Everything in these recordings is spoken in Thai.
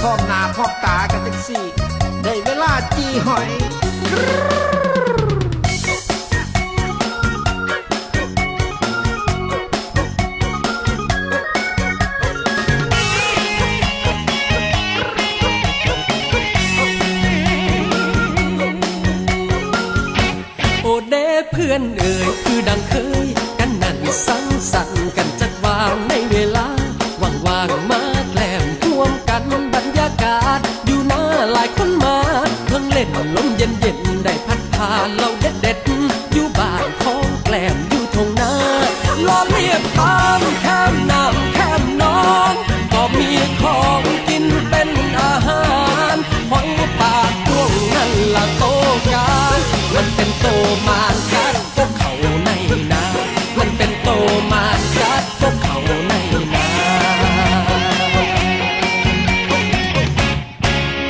พร้อมหน้าพร้อมตากันจังสี่ ได้เวลาจีหอยโอเดเพื่อนเอ่ยคือดังเคย เพิ่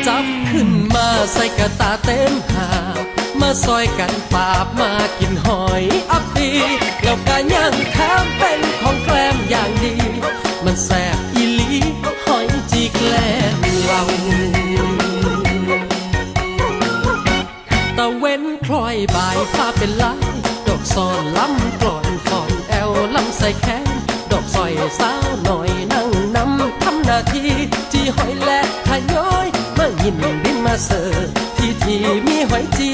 จับขึ้นมาใส่กระตาเต็มหาบมาซอยกันปาบมากินหอยอับปีแล้วก็ย่างแถมเป็นของแกล้มอย่างดี มันแสบอีหลีหอยจีแกล้มเราตะเว้นคล้อยบ่ายฟ้าเป็นลายดอกซอนล้ำกลอนฟอนแอลล้ำใส่แขนดอกซอยสาวหน่อยนั่งนำทำหน้าที่จีหอยแล เสิร์ที่ที่มีหอยจี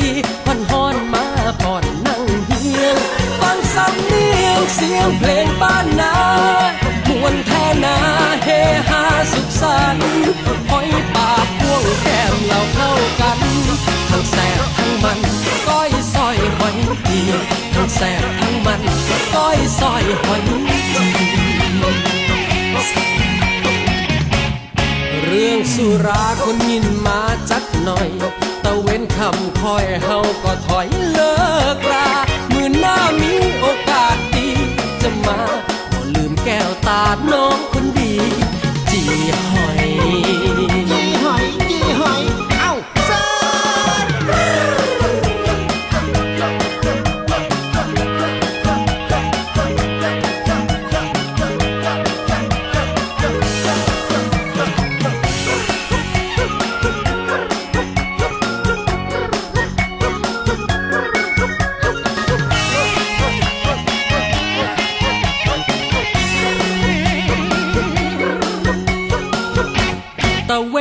ฮอนฮอนมาผ่อนนั่งเฮียงฟังสำเนียงเสียงเพลงบ้านนามวนแท่นาเฮฮาสุขสันต์หอยปากพวงแก้มเราเข้ากันทั้งแสบทั้งมันก้อยซอยหอยจีทั้งแสบทั้งมันก้อยซอยหอย สุราคนยินมาจัดหน่อย ตะเว้นคำคอยเฮาก็ถอยเลิก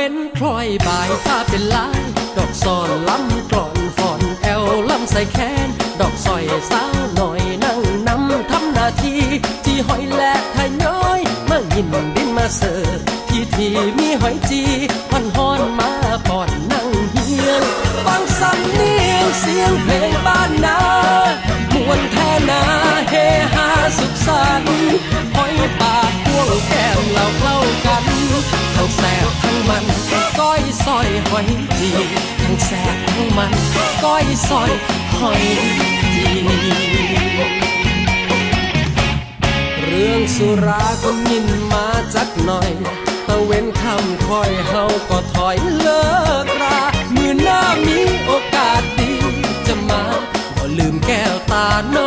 เว้นคล้อยบ่ายฟ้าเป็นลาย ดอกซอนล้ำกลอนฟอนแอลล้ำใส่แขน ดอกซอยสาวหน่อยนั่งนำทำหน้าที่จีหอยแหละทยน้อยมายินดินมาเสิร์ฟที่ที่มีหอยจีฮอนฮอนมาปอนนั่งเฮียงฟังสำเนียงเสียงเพลง หอยจีทั้งแสบทั้งมันก้อยซอยหอยจีเรื่องสุราคนยินมาจักหน่อยตะเว้นคำคอยเฮาก็ถอยเลิกรามือหน้ามีโอกาสดีจะมาบ่ลืมแก้วตาน้